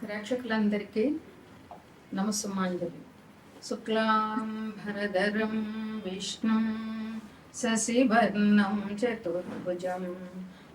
ప్రేక్షకులందరికీ నమస్సుమాంజలి శుక్లాం భరధరం విష్ణుం శశివర్ణం చతుర్భుజం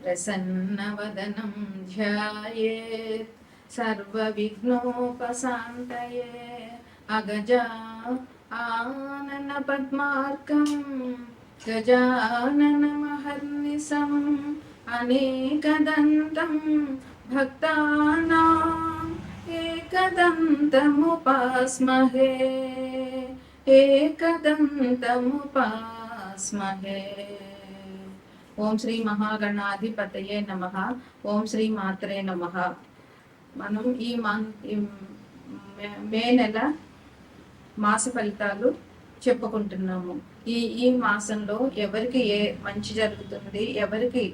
ప్రసన్నవదనం ధ్యాయేత్ సర్వవిఘ్నోపశాంతయే అగజా ఆనన పద్మార్కం గజాననమహర్నిశం అనేకదంతం భక్తానాం ఏకదంతముపాస్మహే ఏకదంతముపాస్మహే. ఓం శ్రీ మహాగణాధిపతయే నమ ఓం శ్రీ మాత్రే నమ. మనం ఈ మే- మే నెల మాస ఫలితాలు చెప్పుకుంటున్నాము. ఈ ఈ మాసంలో ఎవరికి ఏ మంచి జరుగుతుంది ఎవరికి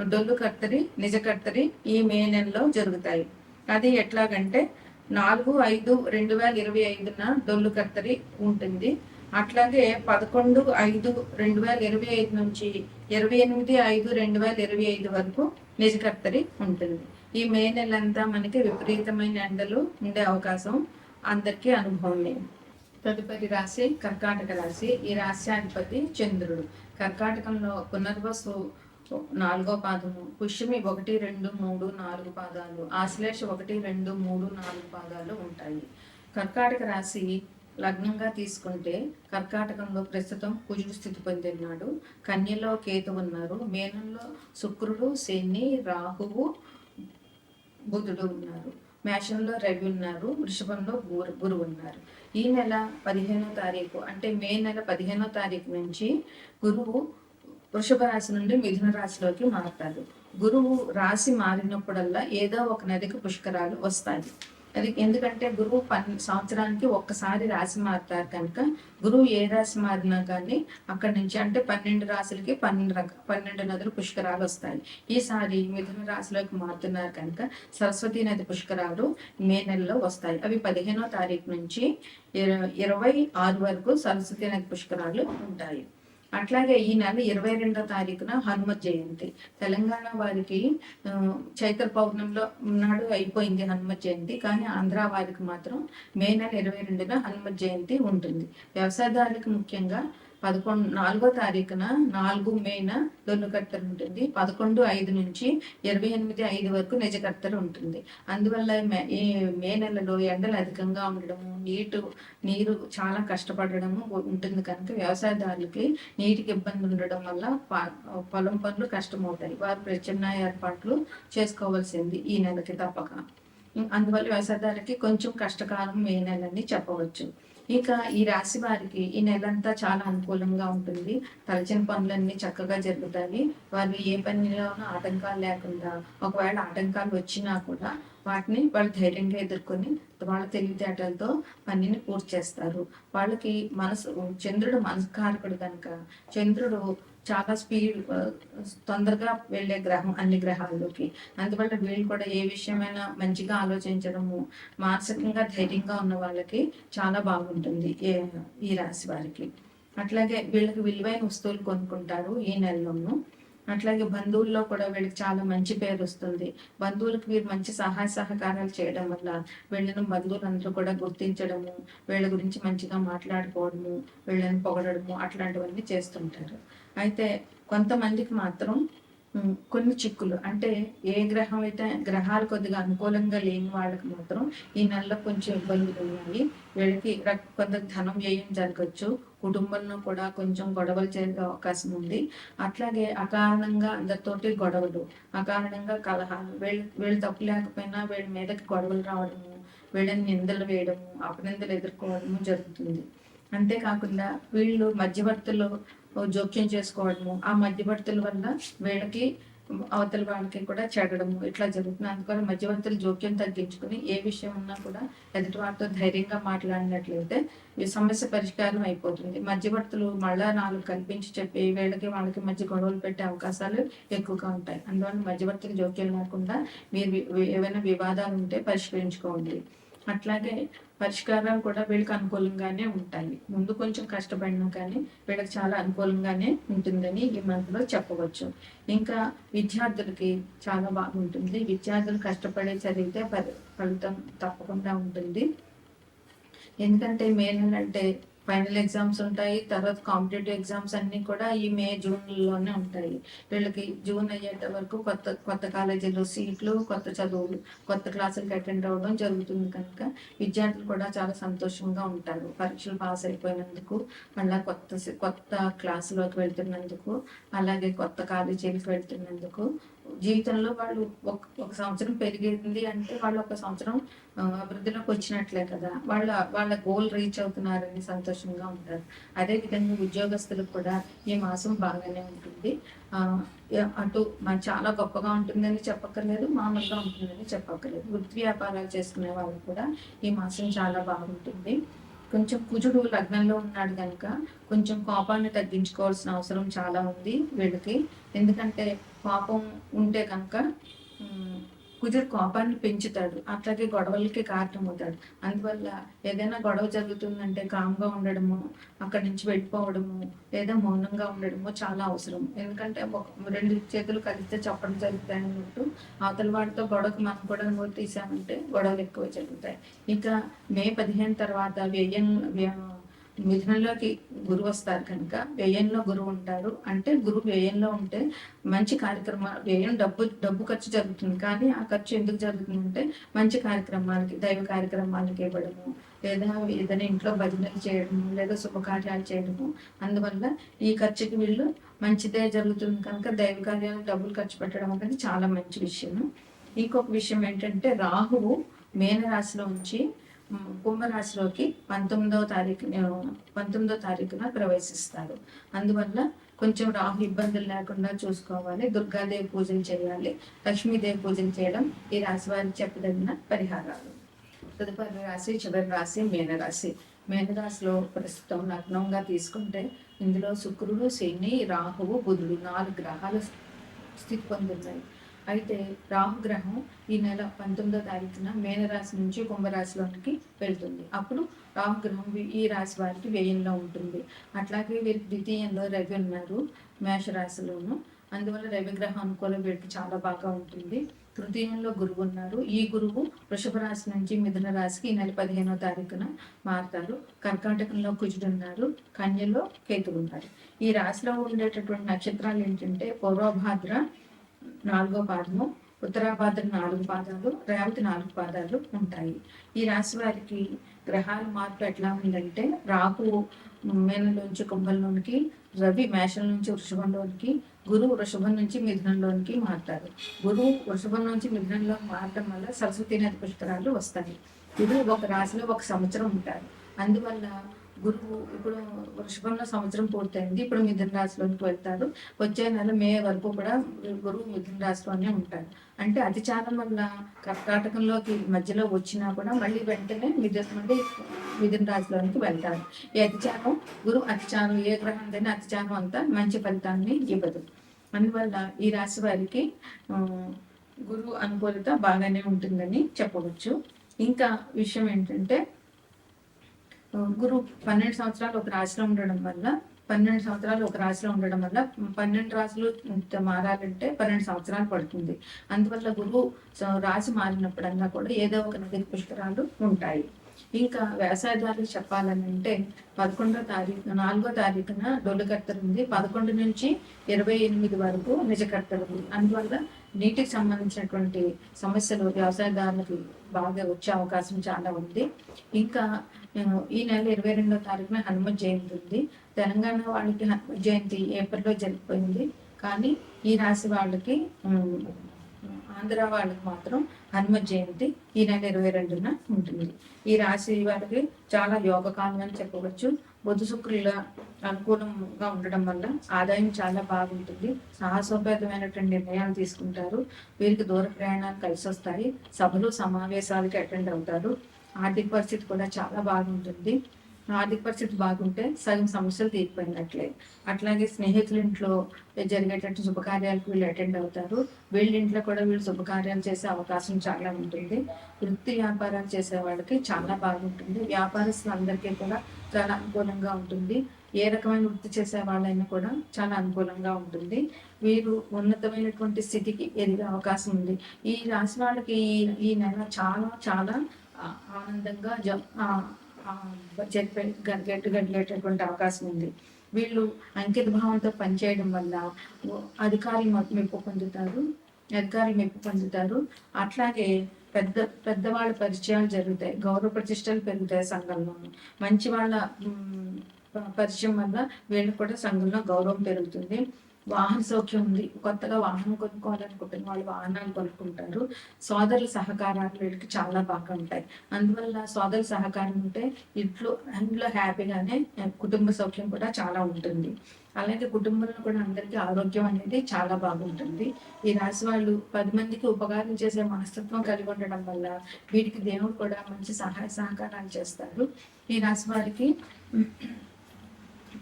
డొల్లు కర్తరి నిజ కర్తరి ఈ మే నెలలో జరుగుతాయి. అది ఎట్లాగంటే నాలుగు ఐదు రెండు వేల ఇరవై ఐదున డొల్లు కర్తరి ఉంటుంది. అట్లాగే పదకొండు ఐదు రెండు వేల ఇరవై ఐదు నుంచి ఇరవై ఎనిమిది ఐదు రెండు వేల ఇరవై ఐదు వరకు నిజకర్తరి ఉంటుంది. ఈ మే నెలంతా మనకి విపరీతమైన ఎండలు ఉండే అవకాశం అందరికీ అనుభవమే. తదుపరి రాశి కర్కాటక రాశి. ఈ రాశ్యాధిపతి చంద్రుడు. కర్కాటకంలో పునర్వసు నాలుగో పాదము. పుష్యమి ఒకటి రెండు మూడు నాలుగు పాదాలు. ఆశ్లేష ఒకటి రెండు మూడు నాలుగు పాదాలు ఉంటాయి. కర్కాటక రాశి లగ్నంగా తీసుకుంటే కర్కాటకంలో ప్రస్తుతం కుజుడు స్థితి పొందినాడు. కన్యలో కేతు ఉన్నారు. మేనంలో శుక్రుడు శని రాహువు బుధుడు ఉన్నారు. మేషంలో రవి ఉన్నారు. వృషభంలో గురు గురువు ఉన్నారు. ఈ నెల పదిహేనో తారీఖు అంటే మే నెల పదిహేనో తారీఖు నుంచి గురువు వృషభ రాశి నుండి మిథున రాశిలోకి మారతారు. గురువు రాశి మారినప్పుడల్లా ఏదో ఒక నదికి పుష్కరాలు వస్తాయి. అది ఎందుకంటే గురువు పన్ సంవత్సరానికి ఒక్కసారి రాశి మారుతారు కనుక గురువు ఏ రాశి మారినా కానీ అక్కడి నుంచి అంటే పన్నెండు రాశులకి పన్నెండు రక పన్నెండు నదులు పుష్కరాలు వస్తాయి. ఈసారి మిథున రాశిలోకి మారుతున్నారు కనుక సరస్వతి నది పుష్కరాలు మే నెలలో వస్తాయి. అవి పదిహేనో తారీఖు నుంచి ఇర- ఇరవై ఆరు వరకు సరస్వతి నది పుష్కరాలు ఉంటాయి. అట్లాగే ఈ నెల ఇరవై రెండో తారీఖున హనుమ జయంతి. తెలంగాణ వారికి చైత్ర పౌర్ణమిలో నాడు అయిపోయింది హనుమ జయంతి. కానీ ఆంధ్ర వారికి మాత్రం మే నెల ఇరవై రెండున హనుమ జయంతి ఉంటుంది. వ్యవసాయదారులకు ముఖ్యంగా పదకొండు నాలుగో తారీఖున నాలుగు మేన దొన్నుకర్తలు ఉంటుంది. పదకొండు ఐదు నుంచి ఇరవై ఎనిమిది ఐదు వరకు నిజకర్తలు ఉంటుంది. అందువల్ల మే- ఈ మే నెలలో ఎండలు అధికంగా ఉండడము నీటు నీరు చాలా కష్టపడడము ఉంటుంది కనుక వ్యవసాయదారులకి నీటికి ఇబ్బంది ఉండడం వల్ల పొలం పనులు కష్టమవుతాయి. వారు ప్రత్యామ్నాయ ఏర్పాట్లు చేసుకోవాల్సింది ఈ నెలకి తప్పక. అందువల్ల వ్యవసాయదారులకి కొంచెం కష్టకాలం మే నెలని చెప్పవచ్చు. ఇక ఈ రాశి వారికి ఈ నెలంతా చాలా అనుకూలంగా ఉంటుంది. తలచిన పనులన్నీ చక్కగా జరుగుతాయి. వారు ఏ పనిలోనూ ఆటంకాలు లేకుండా ఒకవేళ ఆటంకాలు వచ్చినా కూడా వాటిని వాళ్ళు ధైర్యంగా ఎదుర్కొని వాళ్ళ తెలివితేటలతో పనిని పూర్తి చేస్తారు. వాళ్ళకి మనసు చంద్రుడు మనస్కారకుడు కనుక చంద్రుడు చాలా స్పీడ్ తొందరగా వెళ్ళే గ్రహం అన్ని గ్రహాల్లోకి. అందువల్ల వీళ్ళు కూడా ఏ విషయమైనా మంచిగా ఆలోచించడము మానసికంగా ధైర్యంగా ఉన్న వాళ్ళకి చాలా బాగుంటుంది ఏ ఈ రాశి వారికి. అట్లాగే వీళ్ళకి విలువైన వస్తువులు కొనుక్కుంటారు ఈ నెలలోనూ. అట్లాగే బంధువుల్లో కూడా వీళ్ళకి చాలా మంచి పేరు వస్తుంది. బంధువులకు వీరు మంచి సహాయ సహకారాలు చేయడం వల్ల వీళ్ళను బంధువులందరూ కూడా గుర్తించడము వీళ్ళ గురించి మంచిగా మాట్లాడుకోవడము వీళ్ళని పొగడము అట్లాంటివన్నీ చేస్తుంటారు. అయితే కొంతమందికి మాత్రం కొన్ని చిక్కులు. అంటే ఏ గ్రహం అయితే గ్రహాలు కొద్దిగా అనుకూలంగా లేని వాళ్ళకి మాత్రం ఈ నెలలో కొంచెం ఇబ్బందులు ఉన్నాయి వీళ్ళకి కొంత ధనం వ్యయం జరగచ్చు. కుటుంబంలో కూడా కొంచెం గొడవలు జరిగే అవకాశం ఉంది. అట్లాగే అకారణంగా అందరితోటి గొడవలు అకారణంగా కలహాలు వీళ్ళు వీళ్ళు తప్పు లేకపోయినా వీళ్ళ మీదకి గొడవలు రావడము వీళ్ళని నిందలు వేయడము అపనిందలు ఎదుర్కోవడము జరుగుతుంది. అంతేకాకుండా వీళ్ళు మధ్యవర్తులు జోక్యం చేసుకోవడము ఆ మధ్యవర్తుల వల్ల వీళ్ళకి అవతల వాళ్ళకి కూడా చెడడము ఇట్లా జరుగుతుంది. అందుకని మధ్యవర్తులు జోక్యం తగ్గించుకుని ఏ విషయం ఉన్నా కూడా ఎదుటి వారితో ధైర్యంగా మాట్లాడినట్లయితే ఈ సమస్య పరిష్కారం అయిపోతుంది. మధ్యవర్తులు మళ్ళా నాలుగు కల్పించి చెప్పి వీళ్ళకి వాళ్ళకి మధ్య గొడవలు పెట్టే అవకాశాలు ఎక్కువగా ఉంటాయి. అందువల్ల మధ్యవర్తులు జోక్యం లేకుండా మీరు ఏవైనా వివాదాలు ఉంటే పరిష్కరించుకోండి. అట్లాగే పరిష్కారాలు కూడా వీళ్ళకి అనుకూలంగానే ఉంటాయి. ముందు కొంచెం కష్టపడినా కానీ వీళ్ళకి చాలా అనుకూలంగానే ఉంటుందని ఈ మంత్లో చెప్పవచ్చు. ఇంకా విద్యార్థులకి చాలా బాగుంటుంది. విద్యార్థులు కష్టపడే చదివితే ఫలితం తప్పకుండా ఉంటుంది. ఎందుకంటే మేనంటే ఫైనల్ ఎగ్జామ్స్ ఉంటాయి తర్వాత కాంపిటేటివ్ ఎగ్జామ్స్ అన్ని కూడా ఈ మే జూన్లోనే ఉంటాయి. వీళ్ళకి జూన్ అయ్యేట వరకు కొత్త కొత్త కాలేజీలో సీట్లు కొత్త చదువులు కొత్త క్లాసులకు అటెండ్ అవ్వడం జరుగుతుంది కనుక విద్యార్థులు కూడా చాలా సంతోషంగా ఉంటారు. పరీక్షలు పాస్ అయిపోయినందుకు మళ్ళీ కొత్త కొత్త క్లాసులోకి వెళ్తున్నందుకు అలాగే కొత్త కాలేజీలకు వెళ్తున్నందుకు జీవితంలో వాళ్ళు ఒక ఒక సంవత్సరం పెరిగింది అంటే వాళ్ళు ఒక సంవత్సరం అభివృద్ధిలోకి వచ్చినట్లే కదా. వాళ్ళ వాళ్ళ గోల్ రీచ్ అవుతున్నారని సంతోషంగా ఉంటారు. అదే విధంగా ఉద్యోగస్తులకు కూడా ఈ మాసం బాగానే ఉంటుంది. అటు చాలా గొప్పగా ఉంటుందని చెప్పక్కర్లేదు మామూలుగా ఉంటుందని చెప్పక్కర్లేదు. వృత్తి వ్యాపారాలు చేసుకునే వాళ్ళు కూడా ఈ మాసం చాలా బాగుంటుంది. కొంచెం కుజుడు లగ్నంలో ఉన్నాడు కనుక కొంచెం కోపాన్ని తగ్గించుకోవాల్సిన అవసరం చాలా ఉంది వీళ్ళకి. ఎందుకంటే కోపం ఉంటే కనుక కుజుడు కోపాన్ని పెంచుతాడు. అట్లాగే గొడవలకి కారణమవుతాడు. అందువల్ల ఏదైనా గొడవ జరుగుతుందంటే కామ్గా ఉండడము అక్కడి నుంచి వెళ్ళిపోవడము లేదా మౌనంగా ఉండడము చాలా అవసరం. ఎందుకంటే ఒక రెండు చేతులు కలిస్తే చెప్పడం జరుగుతాయి అన్నట్టు. అవతల వాడితో గొడవకు మనం కూడా తీసామంటే గొడవలు ఎక్కువ జరుగుతాయి. ఇంకా మే పదిహేను తర్వాత వ్యయం వ్య- మిథునంలోకి గురువు వస్తారు కనుక వ్యయంలో గురువు ఉంటారు. అంటే గురువు వ్యయంలో ఉంటే మంచి కార్యక్రమాలు వ్యయం డబ్బు డబ్బు ఖర్చు జరుగుతుంది. కానీ ఆ ఖర్చు ఎందుకు జరుగుతుందంటే మంచి కార్యక్రమాలకి దైవ కార్యక్రమాలకి ఇవ్వడము లేదా ఏదైనా ఇంట్లో భజనలు చేయడము లేదా శుభకార్యాలు చేయడము. అందువల్ల ఈ ఖర్చుకి వీళ్ళు మంచిదే జరుగుతుంది కనుక దైవ కార్యాలు డబ్బులు ఖర్చు పెట్టడం అనేది చాలా మంచి విషయం ఇంకొక విషయం ఏంటంటే రాహువు మేనరాశిలో ఉంచి కుంభరాశిలోకి పంతొమ్మిదవ తారీఖు పంతొమ్మిదవ తారీఖున ప్రవేశిస్తారు. అందువల్ల కొంచెం రాహు ఇబ్బందులు లేకుండా చూసుకోవాలి. దుర్గాదేవి పూజలు చేయాలి. లక్ష్మీదేవి పూజలు చేయడం ఈ రాశి వారికి చెప్పదగిన పరిహారాలు. తదుపరి రాశి చివరి రాశి మీనరాశి. మీనరాశిలో ప్రస్తుతం లగ్నంగా తీసుకుంటే ఇందులో శుక్రుడు శని రాహువు బుధుడు నాలుగు గ్రహాలు స్థితి పొందున్నాయి అయితే రాహుగ్రహం ఈ నెల పంతొమ్మిదో తారీఖున మేనరాశి నుంచి కుంభరాశిలోనికి వెళ్తుంది. అప్పుడు రాహుగ్రహం ఈ రాశి వారికి వ్యయంలో ఉంటుంది. అట్లాగే వీరికి ద్వితీయంలో రవి ఉన్నారు మేషరాశిలోను. అందువల్ల రవిగ్రహం అనుకూలం వీరికి చాలా బాగా ఉంటుంది. తృతీయంలో గురువు ఉన్నారు. ఈ గురువు వృషభ రాశి నుంచి మిథున రాశికి ఈ నెల పదిహేనో తారీఖున మారుతారు. కర్కాటకంలో కుజుడు ఉన్నారు. కన్యలో కేతుడు ఉన్నారు. ఈ రాశిలో ఉండేటటువంటి నక్షత్రాలు ఏంటంటే పూర్వభాద్ర నాలుగో పాదము ఉత్తరాభాద్ర నాలుగు పాదాలు రేవతి నాలుగు పాదాలు ఉంటాయి. ఈ రాశి వారికి గ్రహాల మార్పు ఎట్లా ఉందంటే రాహు మేనలోంచి కుంభంలోనికి రవి మేషం నుంచి వృషభంలోనికి గురువు వృషభం నుంచి మిథునంలోనికి మారుతారు. గురువు వృషభం నుంచి మిథునంలో మారడం వల్ల సరస్వతి నది పుష్కరాలు వస్తాయి. గురువు ఒక రాశిలో ఒక సంవత్సరం ఉంటారు. అందువల్ల గురువు ఇప్పుడు వృషభంలో సంవత్సరం పూర్తయింది. ఇప్పుడు మిథున రాశిలోనికి వెళ్తారు వచ్చే నెల మే వరకు కూడా గురువు మిథున రాశిలోనే ఉంటారు అంటే అతిచారం వల్ల కర్కాటకంలోకి మధ్యలో వచ్చినా కూడా మళ్ళీ వెంటనే మిథున నుండి మిథున రాశిలోనికి వెళ్తారు ఈ అతిచారం గురువు అతిచారం ఏ గ్రహం అయినా అతిచారం అంతా మంచి ఫలితాన్ని ఇవ్వదు. అందువల్ల ఈ రాశి వారికి గురువు అనుకూలత బాగానే ఉంటుందని చెప్పవచ్చు. ఇంకా విషయం ఏంటంటే గురు పన్నెండు సంవత్సరాలు ఒక రాశిలో ఉండడం వల్ల పన్నెండు సంవత్సరాలు ఒక రాశిలో ఉండడం వల్ల పన్నెండు రాశులు మారాలంటే పన్నెండు సంవత్సరాలు పడుతుంది. అందువల్ల గురువు రాశి మారినప్పుడల్లా కూడా ఏదో ఒక నది పుష్కరాలు ఉంటాయి. ఇంకా వ్యవసాయదారులు చెప్పాలనంటే పదకొండో తారీఖు నాలుగో తారీఖున డొల్లుకర్తలు ఉంది. పదకొండు నుంచి ఇరవై ఎనిమిది వరకు నిజకర్తలు ఉంది. అందువల్ల నీటికి సంబంధించినటువంటి సమస్యలు వ్యవసాయదారులకు బాగా వచ్చే అవకాశం చాలా ఉంది. ఇంకా ఈ నెల ఇరవై రెండో తారీఖున హనుమ జయంతి ఉంది. తెలంగాణ వాళ్ళకి హనుమ జయంతి ఏప్రిల్లో జరిగిపోయింది. కానీ ఈ రాశి వాళ్ళకి ఆంధ్ర వాళ్ళకి మాత్రం హనుమ జయంతి ఈ నెల ఇరవై రెండున ఉంటుంది. ఈ రాశి వాళ్ళకి చాలా యోగకాలం అని చెప్పవచ్చు. బుధ శుక్రుల అనుకూలంగా ఉండడం వల్ల ఆదాయం చాలా బాగుంటుంది. సాహసోపేతమైనటువంటి నిర్ణయాలు తీసుకుంటారు. వీరికి దూర ప్రయాణాలు కలిసి వస్తాయి సభలు సమావేశాలకి అటెండ్ అవుతారు. ఆర్థిక పరిస్థితి కూడా చాలా బాగుంటుంది. ఆర్థిక పరిస్థితి బాగుంటే సగం సమస్యలు తీరిపోయినట్లే. అట్లాగే స్నేహితుల ఇంట్లో జరిగేటట్టు శుభకార్యాలకు వీళ్ళు అటెండ్ అవుతారు. వీళ్ళ ఇంట్లో కూడా వీళ్ళు శుభకార్యాలు చేసే అవకాశం చాలా ఉంటుంది. వృత్తి వ్యాపారాలు చేసే వాళ్ళకి చాలా బాగుంటుంది. వ్యాపారస్తులందరికీ కూడా చాలా అనుకూలంగా ఉంటుంది. ఏ రకమైన వృత్తి చేసే వాళ్ళైనా కూడా చాలా అనుకూలంగా ఉంటుంది. వీరు ఉన్నతమైనటువంటి స్థితికి ఎదిగే అవకాశం ఉంది. ఈ రాశి వాళ్ళకి ఈ ఈ నెల చాలా చాలా ఆనందంగా జ ఆ, గడిగేటటువంటి అవకాశం ఉంది. వీళ్ళు అంకిత భావంతో పనిచేయడం వల్ల అధికారి మెప్పు పొందుతారు అధికారి మెప్పు పొందుతారు. అట్లాగే పెద్ద పెద్దవాళ్ళ పరిచయాలు జరుగుతాయి. గౌరవ ప్రతిష్టలు పెరుగుతాయి సంఘంలో. మంచి వాళ్ళ పరిచయం వల్ల వీళ్ళకి కూడా సంఘంలో గౌరవం పెరుగుతుంది. వాహన సౌఖ్యం ఉంది. కొత్తగా వాహనం కొనుక్కోవాలనుకుంటున్న వాళ్ళు వాహనాలు కొనుక్కుంటారు. సోదరుల సహకారాలు వీళ్ళకి చాలా బాగా ఉంటాయి. అందువల్ల సోదరుల సహకారం ఉంటే ఇంట్లో ఇంట్లో హ్యాపీగానే కుటుంబ సౌఖ్యం కూడా చాలా ఉంటుంది. అలాగే కుటుంబంలో కూడా అందరికీ ఆరోగ్యం అనేది చాలా బాగుంటుంది. ఈ రాశి వాళ్ళు పది మందికి ఉపకారం చేసే మనస్తత్వం కలిగి ఉండడం వల్ల వీటికి దేవుడు కూడా మంచి సహాయ సహకారాలు చేస్తారు. ఈ రాశి వారికి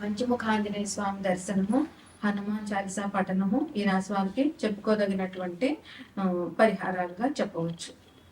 పంచముఖాంజనేయ స్వామి దర్శనము హనుమాన్ చాలీసా పఠనము ఈ రాశి వారికి చెప్పుకోదగినటువంటి పరిహారాలుగా చెప్పవచ్చు.